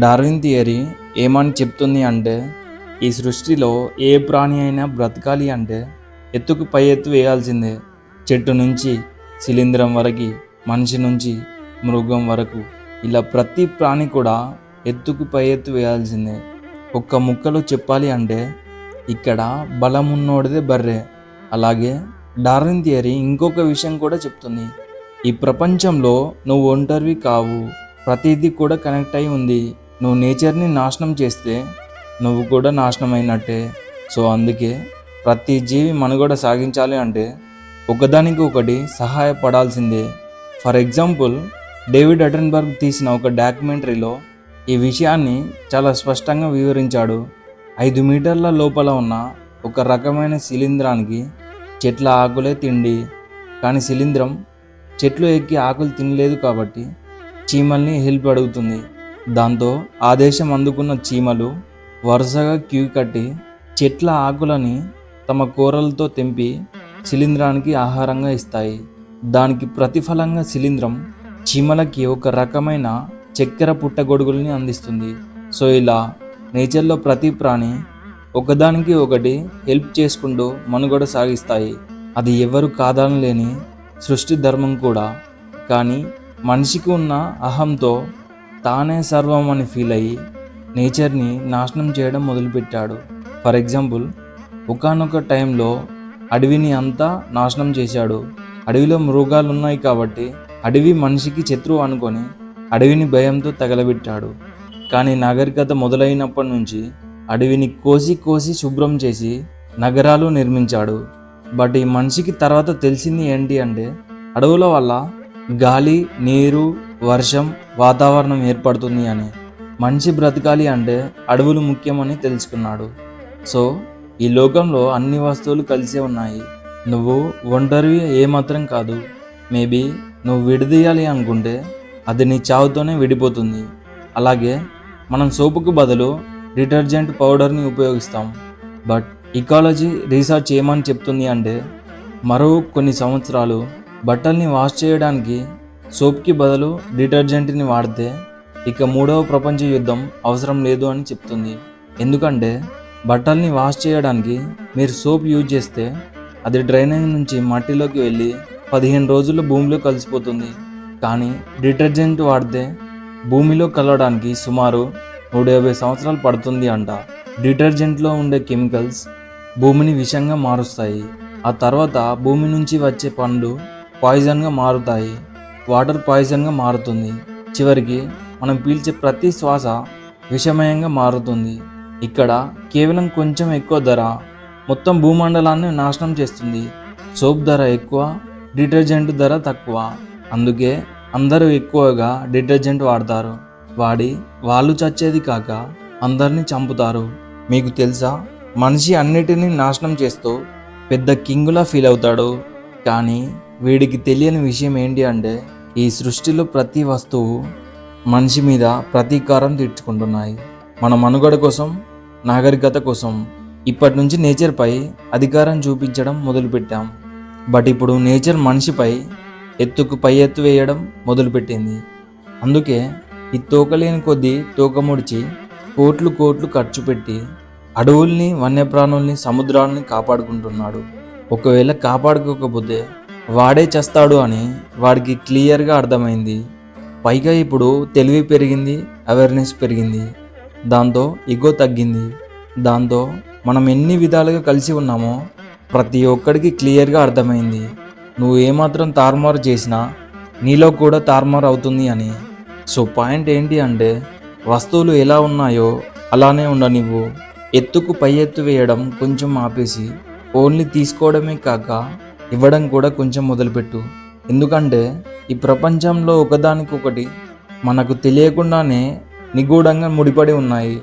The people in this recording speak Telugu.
డార్విన్ థియరీ ఏమని చెప్తుంది అంటే ఈ సృష్టిలో ఏ ప్రాణి అయినా బ్రతకాలి అంటే ఎత్తుకు పై ఎత్తు వేయాల్సిందే. చెట్టు నుంచి శిలీంధ్రం వరకు మనిషి నుంచి మృగం వరకు. ఇలా ప్రతి ప్రాణి కూడా ఎత్తుకు పై ఎత్తు వేయాల్సిందే. ఒక్క ముక్కలో చెప్పాలి అంటే ఇక్కడ బలం ఉన్నోడిదే బర్రె. అలాగే డార్విన్ థియరీ ఇంకొక విషయం కూడా చెప్తుంది. ఈ ప్రపంచంలో నువ్వు ఒంటరివి కావు. ప్రతిదీ కూడా కనెక్ట్ అయి ఉంది. నువ్వు నేచర్ని నాశనం చేస్తే నువ్వు కూడా నాశనం అయినట్టే సో అందుకే ప్రతి జీవి మనుగడ సాగించాలి అంటే ఒకదానికి ఒకటి సహాయపడాల్సిందే. ఫర్ ఎగ్జాంపుల్ డేవిడ్ అటన్బర్గ్ తీసిన ఒక డాక్యుమెంటరీలో ఈ విషయాన్ని చాలా స్పష్టంగా వివరించాడు. ఐదు మీటర్ల లోపల ఉన్న ఒక రకమైన శిలీంధ్రానికి చెట్ల ఆకులే తిండి. కానీ శిలీంధ్రం చెట్లు ఎక్కి ఆకులు తినలేదు కాబట్టి చీమల్ని హెల్ప్ అడుగుతుంది. దాంతో ఆదేశం అందుకున్న చీమలు వరుసగా క్యూ కట్టి చెట్ల ఆకులని తమ కూరలతో తెంపి శిలీంధ్రానికి ఆహారంగా ఇస్తాయి. దానికి ప్రతిఫలంగా శిలీంధ్రం చీమలకి ఒక రకమైన చక్కెర పుట్టగొడుగుల్ని అందిస్తుంది. సో ఇలా నేచర్లో ప్రతి ప్రాణి ఒకదానికి ఒకటి హెల్ప్ చేసుకుంటూ మనుగడ సాగిస్తాయి. అది ఎవరు కాదనలేని సృష్టి ధర్మం కూడా. కానీ మనిషికి ఉన్న అహంతో తానే సర్వం అని ఫీల్ అయ్యి నేచర్ని నాశనం చేయడం మొదలుపెట్టాడు. ఫర్ ఎగ్జాంపుల్ ఒకానొక టైంలో అడవిని అంతా నాశనం చేశాడు. అడవిలో మృగాలు ఉన్నాయి కాబట్టి అడవి మనిషికి శత్రువు అనుకొని అడవిని భయంతో తగలబెట్టాడు. కానీ నాగరికత మొదలైనప్పటి నుంచి అడవిని కోసి కోసి శుభ్రం చేసి నగరాలు నిర్మించాడు. బట్ ఈ మనిషికి తర్వాత తెలిసింది ఏంటి అంటే అడవుల వల్ల గాలి నీరు వర్షం వాతావరణం ఏర్పడుతుంది అని. మనిషి బ్రతకాలి అంటే అడవులు ముఖ్యమని తెలుసుకున్నాడు. సో ఈ లోకంలో అన్ని వస్తువులు కలిసే ఉన్నాయి. నువ్వు ఒంటరివి ఏమాత్రం కాదు. మేబీ నువ్వు విడదీయాలి అనుకుంటే అది నీ చావుతోనే విడిపోతుంది. అలాగే మనం సోపుకు బదులు డిటర్జెంట్ పౌడర్ని ఉపయోగిస్తాం. బట్ ఇకాలజీ రీసెర్చ్ ఏమని చెప్తుంది అంటే మరో కొన్ని సంవత్సరాలు బట్టల్ని వాష్ చేయడానికి సోప్కి బదులు డిటర్జెంట్ని వాడితే ఇక మూడవ ప్రపంచ యుద్ధం అవసరం లేదు అని చెప్తుంది. ఎందుకంటే బట్టల్ని వాష్ చేయడానికి మీరు సోప్ యూజ్ చేస్తే అది డ్రైనేజ్ నుంచి మట్టిలోకి వెళ్ళి పదిహేను రోజుల్లో భూమిలో కలిసిపోతుంది. కానీ డిటర్జెంట్ వాడితే భూమిలో కలవడానికి సుమారు నూట యాభై సంవత్సరాలు పడుతుంది అంట. డిటర్జెంట్లో ఉండే కెమికల్స్ భూమిని విషంగా మారుస్తాయి. ఆ తర్వాత భూమి నుంచి వచ్చే పండ్లు పాయిజన్గా మారుతాయి. వాటర్ పాయిజన్గా మారుతుంది. చివరికి మనం పీల్చే ప్రతి శ్వాస విషమయంగా మారుతుంది. ఇక్కడ కేవలం కొంచెం ఎక్కువ ధర మొత్తం భూమండలాన్ని నాశనం చేస్తుంది. సోప్ ధర ఎక్కువ డిటర్జెంట్ ధర తక్కువ. అందుకే అందరూ ఎక్కువగా డిటర్జెంట్ వాడతారు. వాడి వాళ్ళు చచ్చేది కాక అందరినీ చంపుతారు. మీకు తెలుసా? మనిషి అన్నిటినీ నాశనం చేస్తూ పెద్ద కింగులా ఫీల్ అవుతాడు. కానీ వీడికి తెలియని విషయం ఏంటి అంటే ఈ సృష్టిలో ప్రతి వస్తువు మనిషి మీద ప్రతీకారం తీర్చుకుంటున్నాయి. మన మనుగడ కోసం నాగరికత కోసం ఇప్పటి నుంచి నేచర్పై అధికారం చూపించడం మొదలుపెట్టాం. బట్ ఇప్పుడు నేచర్ మనిషిపై ఎత్తుకు పై ఎత్తు వేయడం మొదలుపెట్టింది. అందుకే ఈ తోకలేని కొద్దీ తోకముడిచి కోట్లు కోట్లు ఖర్చు పెట్టి అడవుల్ని వన్యప్రాణుల్ని సముద్రాలని కాపాడుకుంటున్నాడు. ఒకవేళ కాపాడుకోకపోతే వాడే చేస్తాడు అని వాడికి క్లియర్గా అర్థమైంది. పైగా ఇప్పుడు తెలివి పెరిగింది అవేర్నెస్ పెరిగింది. దాంతో ఇగో తగ్గింది. దాంతో మనం ఎన్ని విధాలుగా కలిసి ఉన్నామో ప్రతి ఒక్కడికి క్లియర్గా అర్థమైంది. నువ్వు ఏమాత్రం తారుమారు చేసినా నీలో కూడా తారుమారు అవుతుంది అని. సో పాయింట్ ఏంటి అంటే వస్తువులు ఎలా ఉన్నాయో అలానే ఉండనివ్వు. ఎత్తుకు పై ఎత్తు వేయడం కొంచెం ఆపేసి ఓన్లీ తీసుకోవడమే కాక ఇవ్వడం కూడా కొంచెం మొదలుపెట్టు. ఎందుకంటే ఈ ప్రపంచంలో ఒకదానికొకటి మనకు తెలియకుండానే నిగూఢంగా ముడిపడి ఉన్నాయి.